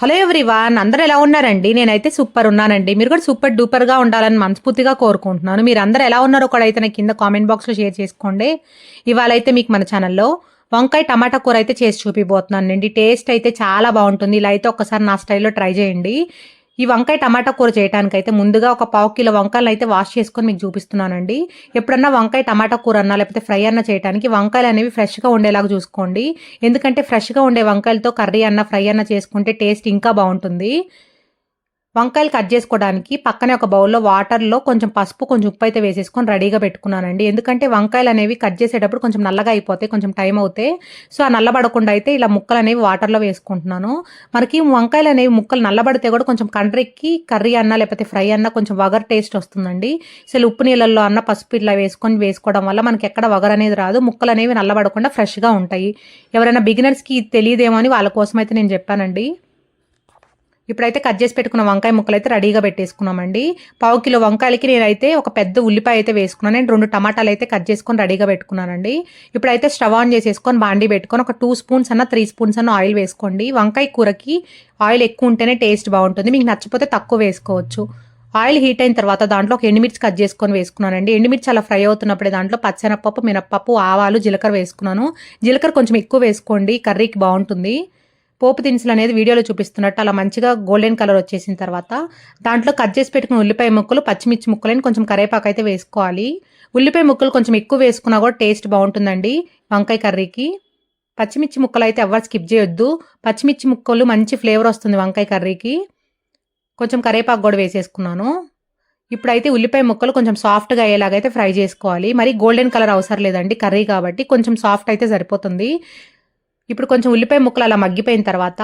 Hello everyone అందరూ ఎలా ఉన్నారండి? నేనైతే సూపర్ ఉన్నానండి. మీరు కూడా సూపర్ డూపర్గా ఉండాలని మనస్ఫూర్తిగా కోరుకుంటున్నాను. మీరు అందరూ ఎలా ఉన్నారో కూడా అయితే నాకు కింద కామెంట్ బాక్స్లో షేర్ చేసుకోండి. ఇవాళ అయితే మీకు మన ఛానల్లో వంకాయ టమాటా కూర అయితే చేసి చూపిపోతున్నాను అండి టేస్ట్ అయితే చాలా బాగుంటుంది. ఇలా అయితే ఒకసారి నా స్టైల్లో ట్రై చేయండి. ఈ వంకాయ టమాటా కూర చేయడానికైతే అయితే ముందుగా ఒక పావు కిలో వంకాయలు అయితే వాష్ చేసుకొని మీకు చూపిస్తున్నానండి. ఎప్పుడన్నా వంకాయ టమాటా కూర అన్నా లేకపోతే ఫ్రై అన్న చేయడానికి వంకాయలు అనేవి ఫ్రెష్గా ఉండేలాగా చూసుకోండి. ఎందుకంటే ఫ్రెష్గా ఉండే వంకాయలతో కర్రీ అన్న ఫ్రై అన్న చేసుకుంటే టేస్ట్ ఇంకా బాగుంటుంది. వంకాయలు కట్ చేసుకోవడానికి పక్కనే ఒక బౌల్లో వాటర్లో కొంచెం పసుపు కొంచెం ఉప్పు అయితే వేసేసుకొని రెడీగా పెట్టుకున్నానండి. ఎందుకంటే వంకాయలు అనేవి కట్ చేసేటప్పుడు కొంచెం నల్లగా అయిపోతాయి కొంచెం టైం అవుతాయి సో ఆ నల్లబడకుండా అయితే ఇలా ముక్కలు అనేవి వాటర్లో వేసుకుంటున్నాను. మనకి వంకాయలు అనేవి ముక్కలు నల్లబడితే కూడా కొంచెం కండ్రెక్కి కర్రీ అన్న లేకపోతే ఫ్రై అన్న కొంచెం వగర్ టేస్ట్ వస్తుందండి. అసలు ఉప్పు నీళ్ళల్లో అన్న పసుపు ఇట్లా వేసుకొని వేసుకోవడం వల్ల మనకి ఎక్కడ వగర్ అనేది రాదు. ముక్కలు అనేవి నల్లబడకుండా ఫ్రెష్గా ఉంటాయి. ఎవరైనా బిగినర్స్కి తెలియదేమో అని వాళ్ళ కోసం అయితే నేను చెప్పానండి. ఇప్పుడైతే కట్ చేసి పెట్టుకున్న వంకాయ ముక్కలు అయితే రెడీగా పెట్టేసుకున్నామండి. పావు కిలో వంకాయలకి నేనైతే ఒక పెద్ద ఉల్లిపాయ అయితే వేసుకున్నాను. నేను రెండు టమాటాలు అయితే కట్ చేసుకొని రెడీగా పెట్టుకున్నానండి. ఇప్పుడైతే స్టవ్ ఆన్ చేసేసుకొని బాండి పెట్టుకొని ఒక టూ స్పూన్స్ అన్న త్రీ స్పూన్స్ అన్న ఆయిల్ వేసుకోండి. వంకాయ కూరకి ఆయిల్ ఎక్కువ ఉంటేనే టేస్ట్ బాగుంటుంది. మీకు నచ్చిపోతే తక్కువ వేసుకోవచ్చు. ఆయిల్ హీట్ అయిన తర్వాత దాంట్లో ఒక ఎండుమిర్చి కట్ చేసుకొని వేసుకున్నానండి. ఎండుమిర్చి అలా ఫ్రై అవుతున్నప్పుడే దాంట్లో పచ్చెనపప్పు మినప్పప్పు ఆవాలు జీలకర్ర వేసుకున్నాను. జీలకర్ర కొంచెం ఎక్కువ వేసుకోండి. కర్రీకి బాగుంటుంది. పోపు దినుసులు అనేది వీడియోలో చూపిస్తున్నట్టు అలా మంచిగా గోల్డెన్ కలర్ వచ్చేసిన తర్వాత దాంట్లో కట్ చేసి పెట్టుకున్న ఉల్లిపాయ ముక్కలు పచ్చిమిర్చి ముక్కలని కొంచెం కరేపాకు అయితే వేసుకోవాలి. ఉల్లిపాయ ముక్కలు కొంచెం ఎక్కువ వేసుకున్నా కూడా టేస్ట్ బాగుంటుందండి వంకాయ కర్రీకి. పచ్చిమిర్చి ముక్కలు అయితే ఎవరు స్కిప్ చేయొద్దు. పచ్చిమిర్చి ముక్కలు మంచి ఫ్లేవర్ వస్తుంది వంకాయ కర్రీకి. కొంచెం కరేపాకు కూడా వేసేసుకున్నాను. ఇప్పుడైతే ఉల్లిపాయ ముక్కలు కొంచెం సాఫ్ట్గా అయ్యేలాగైతే ఫ్రై చేసుకోవాలి. మరి గోల్డెన్ కలర్ అవసరం లేదండి కర్రీ కాబట్టి కొంచెం సాఫ్ట్ అయితే సరిపోతుంది. ఇప్పుడు కొంచెం ఉల్లిపాయ ముక్కలు అలా మగ్గిపోయిన తర్వాత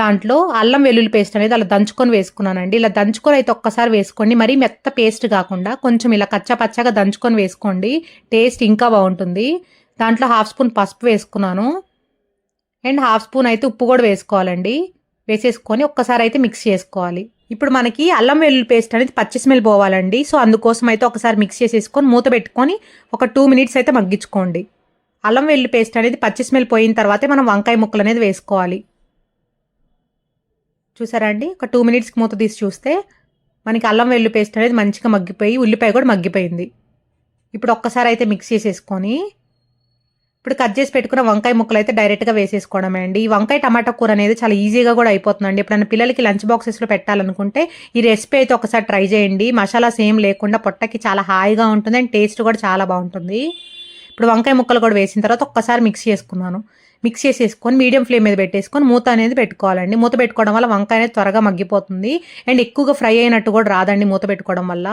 దాంట్లో అల్లం వెల్లుల్లి పేస్ట్ అనేది అలా దంచుకొని వేసుకున్నానండి. ఇలా దంచుకొని అయితే ఒక్కసారి వేసుకోండి. మరీ మెత్త పేస్ట్ కాకుండా కొంచెం ఇలా కచ్చాపచ్చగా దంచుకొని వేసుకోండి. టేస్ట్ ఇంకా బాగుంటుంది. దాంట్లో హాఫ్ స్పూన్ పసుపు వేసుకున్నాను. అండ్ హాఫ్ స్పూన్ అయితే ఉప్పు కూడా వేసుకోవాలండి. వేసేసుకొని ఒక్కసారి అయితే మిక్స్ చేసుకోవాలి. ఇప్పుడు మనకి అల్లం వెల్లుల్లి పేస్ట్ అనేది పచ్చి స్మెల్ పోవాలండి. సో అందుకోసం అయితే ఒకసారి మిక్స్ చేసేసుకొని మూత పెట్టుకొని ఒక టూ మినిట్స్ అయితే మగ్గించుకోండి. అల్లం వెల్లుల్లి పేస్ట్ అనేది పచ్చి స్మెల్ పోయిన తర్వాతే మనం వంకాయ ముక్కలు అనేది వేసుకోవాలి. చూసారా అండి? ఒక టూ మినిట్స్కి మూత తీసి చూస్తే మనకి అల్లం వెల్లుల్లి పేస్ట్ అనేది మంచిగా మగ్గిపోయి ఉల్లిపాయ కూడా మగ్గిపోయింది. ఇప్పుడు ఒక్కసారి అయితే మిక్స్ చేసేసుకొని ఇప్పుడు కట్ చేసి పెట్టుకున్న వంకాయ ముక్కలు అయితే డైరెక్ట్గా వేసేసుకోవడమే అండి. ఈ వంకాయ టమాటా కూర అనేది చాలా ఈజీగా కూడా అయిపోతుందండి. ఎప్పుడైనా పిల్లలకి లంచ్ బాక్సెస్లో పెట్టాలనుకుంటే ఈ రెసిపీ అయితే ఒకసారి ట్రై చేయండి. మసాలా సేమ్ లేకుండా పొట్టకి చాలా హాయిగా ఉంటుంది అండ్ టేస్ట్ కూడా చాలా బాగుంటుంది. ఇప్పుడు వంకాయ ముక్కలు కూడా వేసిన తర్వాత ఒక్కసారి మిక్స్ చేసుకున్నాను. మిక్స్ చేసేసుకొని మీడియం ఫ్లేమ్ మీద పెట్టేసుకొని మూత అనేది పెట్టుకోవాలండి. మూత పెట్టుకోవడం వల్ల వంకాయ అనేది త్వరగా మగ్గిపోతుంది. అండ్ ఎక్కువగా ఫ్రై అయినట్టు కూడా రాదండి మూత పెట్టుకోవడం వల్ల.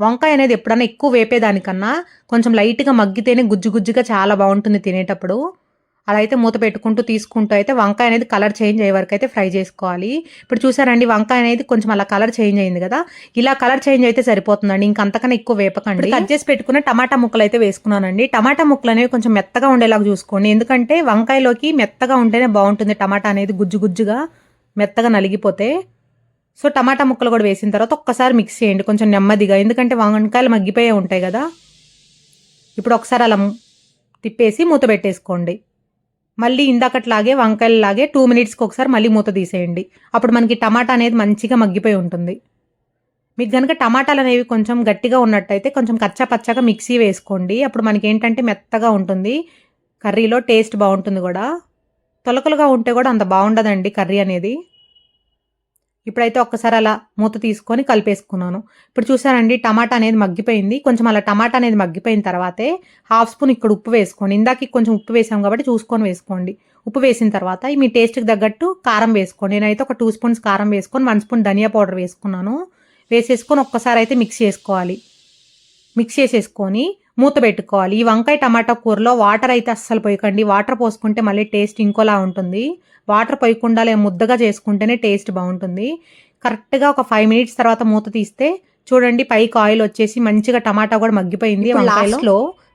వంకాయ అనేది ఎప్పుడన్నా ఎక్కువ వేపేదానికన్నా కొంచెం లైట్గా మగ్గితేనే గుజ్జు గుజ్జుగా చాలా బాగుంటుంది తినేటప్పుడు. అలా అయితే మూత పెట్టుకుంటూ తీసుకుంటూ అయితే వంకాయ అనేది కలర్ చేంజ్ అయ్యే వరకు అయితే ఫ్రై చేసుకోవాలి. ఇప్పుడు చూసారండి వంకాయ అనేది కొంచెం అలా కలర్ చేంజ్ అయింది కదా? ఇలా కలర్ చేంజ్ అయితే సరిపోతుందండి. ఇంకంతకన్నా ఎక్కువ వేపకండి. కట్ చేసి పెట్టుకున్న టమాటా ముక్కలు అయితే వేసుకున్నానండి. టమాటా ముక్కలు అనేవి కొంచెం మెత్తగా ఉండేలాగా చూసుకోండి. ఎందుకంటే వంకాయలోకి మెత్తగా ఉంటేనే బాగుంటుంది టమాటా అనేది గుజ్జు గుజ్జుగా మెత్తగా నలిగిపోతే. సో టమాటా ముక్కలు కూడా వేసిన తర్వాత ఒక్కసారి మిక్స్ చేయండి. కొంచెం నెమ్మదిగా. ఎందుకంటే వంకాయలు మగ్గిపోయే ఉంటాయి కదా? ఇప్పుడు ఒకసారి అలా తిప్పేసి మూత పెట్టేసుకోండి. మళ్ళీ ఇందాకట్లాగే వంకాయలలాగే టూ మినిట్స్కి ఒకసారి మళ్ళీ మూత తీసేయండి. అప్పుడు మనకి టమాటా అనేది మంచిగా మగ్గిపోయి ఉంటుంది. మీకు కనుక టమాటాలు అనేవి కొంచెం గట్టిగా ఉన్నట్టయితే కొంచెం కచ్చా పచ్చగా మిక్సీ వేసుకోండి. అప్పుడు మనకి ఏంటంటే మెత్తగా ఉంటుంది. కర్రీలో టేస్ట్ బాగుంటుంది కూడా. తొలకలుగా ఉంటే కూడా అంత బాగుండదండి కర్రీ అనేది. ఇప్పుడైతే ఒక్కసారి అలా మూత తీసుకొని కలిపేసుకున్నాను. ఇప్పుడు చూసానండి టమాటా అనేది మగ్గిపోయింది. కొంచెం అలా టమాటా అనేది మగ్గిపోయిన తర్వాతే హాఫ్ స్పూన్ ఇక్కడ ఉప్పు వేసుకోండి. ఇందాక కొంచెం ఉప్పు వేసాం కాబట్టి చూసుకొని వేసుకోండి. ఉప్పు వేసిన తర్వాత మీ టేస్ట్కి తగ్గట్టు కారం వేసుకోండి. నేనైతే ఒక టూ స్పూన్స్ కారం వేసుకొని వన్ స్పూన్ ధనియా పౌడర్ వేసుకున్నాను. వేసేసుకొని ఒక్కసారి అయితే మిక్స్ చేసుకోవాలి. మిక్స్ చేసేసుకొని మూత పెట్టుకోవాలి. ఈ వంకాయ టమాటా కూరలో వాటర్ అయితే అస్సలు పోయకండి. వాటర్ పోసుకుంటే మళ్ళీ టేస్ట్ ఇంకోలా ఉంటుంది. వాటర్ పోయకుండా ముద్దగా చేసుకుంటేనే టేస్ట్ బాగుంటుంది. కరెక్ట్గా ఒక ఫైవ్ మినిట్స్ తర్వాత మూత తీస్తే చూడండి పైకి ఆయిల్ వచ్చేసి మంచిగా టమాటా కూడా మగ్గిపోయింది వంకాయలో.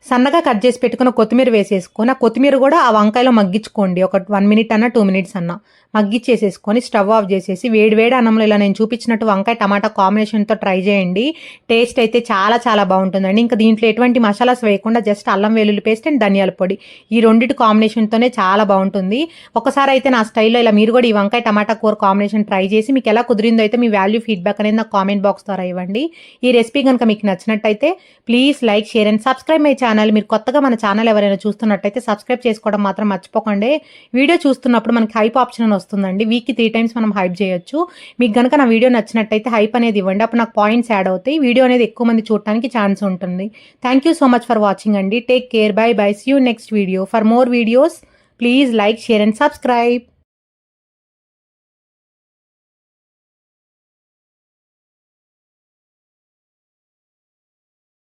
సన్నగా కట్ చేసి పెట్టుకున్న కొత్తిమీర వేసేసుకొని ఆ కొత్తిమీర కూడా ఆ వంకాయలో మగ్గించుకోండి. ఒక వన్ మినిట్ అన్న టూ మినిట్స్ అన్న మగ్గిచ్చేసేసుకొని స్టవ్ ఆఫ్ చేసేసి వేడి వేడి అన్నంలో ఇలా నేను చూపించినట్టు వంకాయ టమాటా కాంబినేషన్తో ట్రై చేయండి. టేస్ట్ అయితే చాలా చాలా బాగుంటుందండి. ఇంకా దీంట్లో ఎటువంటి మసాలాస్ వేయకుండా జస్ట్ అల్లం వెల్లుల్లి పేస్ట్ అండ్ ధనియాల పొడి. ఈ రెండింటి కాంబినేషన్తోనే చాలా బాగుంటుంది. ఒకసారి అయితే నా స్టైల్లో ఇలా మీరు కూడా ఈ వంకాయ టమాటా కూర కాంబినేషన్ ట్రై చేసి మీకు ఎలా కుదిరిందో అయితే మీ వాల్యూ ఫీడ్బ్యాక్ అనేది నాకు కామెంట్ బాక్స్ ద్వారా ఇవ్వండి. ఈ రెసిపీ కనుక మీకు నచ్చినట్టయితే please like share and subscribe my channel. మీరు కొత్తగా మన ఛానల్ ఎవరైనా చూస్తున్నట్టయితే సబ్స్క్రైబ్ చేసుకోవడం మాత్రం మర్చిపోకండి. వీడియో చూస్తున్నప్పుడు మనకి హైప్ ఆప్షన్ అని వస్తుందండి. వీక్కి త్రీ టైమ్స్ మనం హైప్ చేయొచ్చు. మీకు కనుక నా వీడియో నచ్చినట్టయితే హైప్ అనేది ఇవ్వండి. అప్పుడు నాకు పాయింట్స్ యాడ్ అవుతాయి. వీడియో అనేది ఎక్కువ మంది చూడటానికి ఛాన్స్ ఉంటుంది. Thank you so much for watching అండి. Take care bye bye see you next video for more videos please like share and subscribe